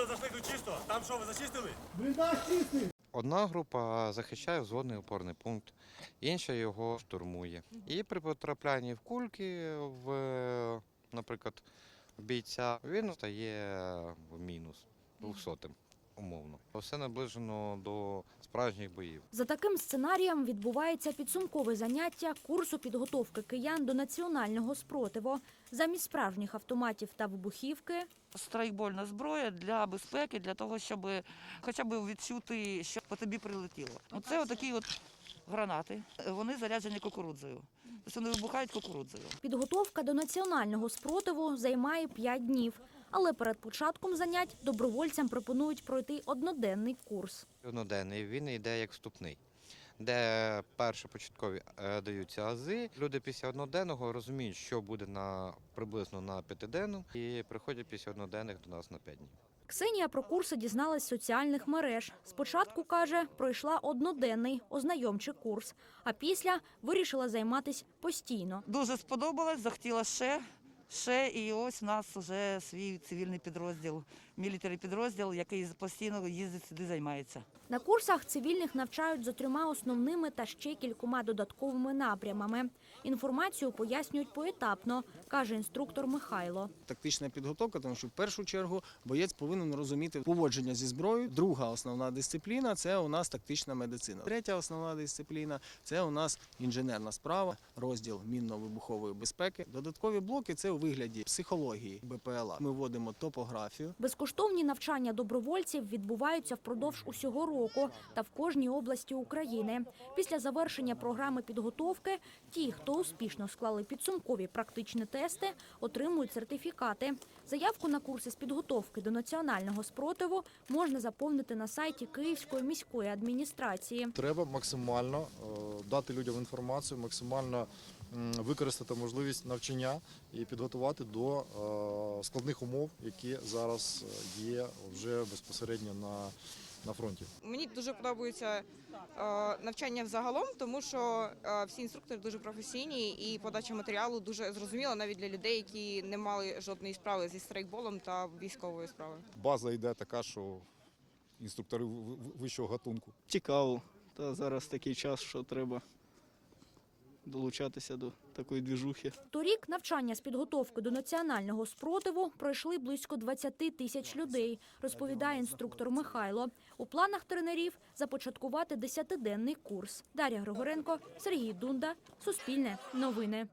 Туди зайшли тут чисто. Там що, ви зачистили? Одна група захищає взводний опорний пункт, інша його штурмує. І при потраплянні в кульки, в, наприклад, бійця, він стає в мінус, двохсотим, умовно. Все наближено до справжніх боїв. За таким сценарієм відбувається підсумкове заняття курсу підготовки киян до національного спротиву. Замість справжніх автоматів та вибухівки страйкбольна зброя для безпеки, для того, щоб хоча б відчути, що по тобі прилетіло. Оце отакі от гранати. Вони заряджені кукурудзою. Тобто вони вибухають кукурудзою. Підготовка до національного спротиву займає 5 днів. Але перед початком занять добровольцям пропонують пройти одноденний курс. Одноденний він йде як вступний, де перші початкові е, даються ази. Люди після одноденного розуміють, що буде на приблизно на п'ятиденну, і приходять після одноденних до нас на п'ять днів. Ксенія про курси дізналась з соціальних мереж. Спочатку, каже, пройшла одноденний ознайомчий курс, а після вирішила займатися постійно. Дуже сподобалось, захотіла ще. Ще і ось у нас вже свій цивільний підрозділ, мілітарі підрозділ, який постійно їздить сюди, займається. На курсах цивільних навчають за трьома основними та ще кількома додатковими напрямами. Інформацію пояснюють поетапно, каже інструктор Михайло. тактична підготовка, тому що в першу чергу боєць повинен розуміти поводження зі зброєю. Друга основна дисципліна це у нас тактична медицина. Третя основна дисципліна це у нас інженерна справа, розділ мінно-вибухової безпеки. Додаткові блоки це у вигляді психології БПЛА. Ми вводимо топографію. Безкоштовні навчання добровольців відбуваються впродовж усього року та в кожній області України. Після завершення програми підготовки ті, хто успішно склали підсумкові практичні тести, отримують сертифікати. Заявку на курси з підготовки до національного спротиву можна заповнити на сайті Київської міської адміністрації. Треба максимально е, дати людям інформацію, максимально використати можливість навчання і підготувати до е, складних умов, які зараз е, є вже безпосередньо на, на фронті. Мені дуже подобається е, навчання взагалом, тому що е, всі інструктори дуже професійні і подача матеріалу дуже зрозуміла навіть для людей, які не мали жодної справи зі страйкболом та військовою справою. база йде така, що інструктори вищого гатунку. Цікаво. Та зараз такий час, що треба долучатися до такої двіжухи. Торік навчання з підготовки до національного спротиву пройшли близько 20 тисяч людей, розповідає інструктор Михайло. У планах тренерів започаткувати 10-денний курс. Дар'я Григоренко, Сергій Дунда, Суспільне, Новини.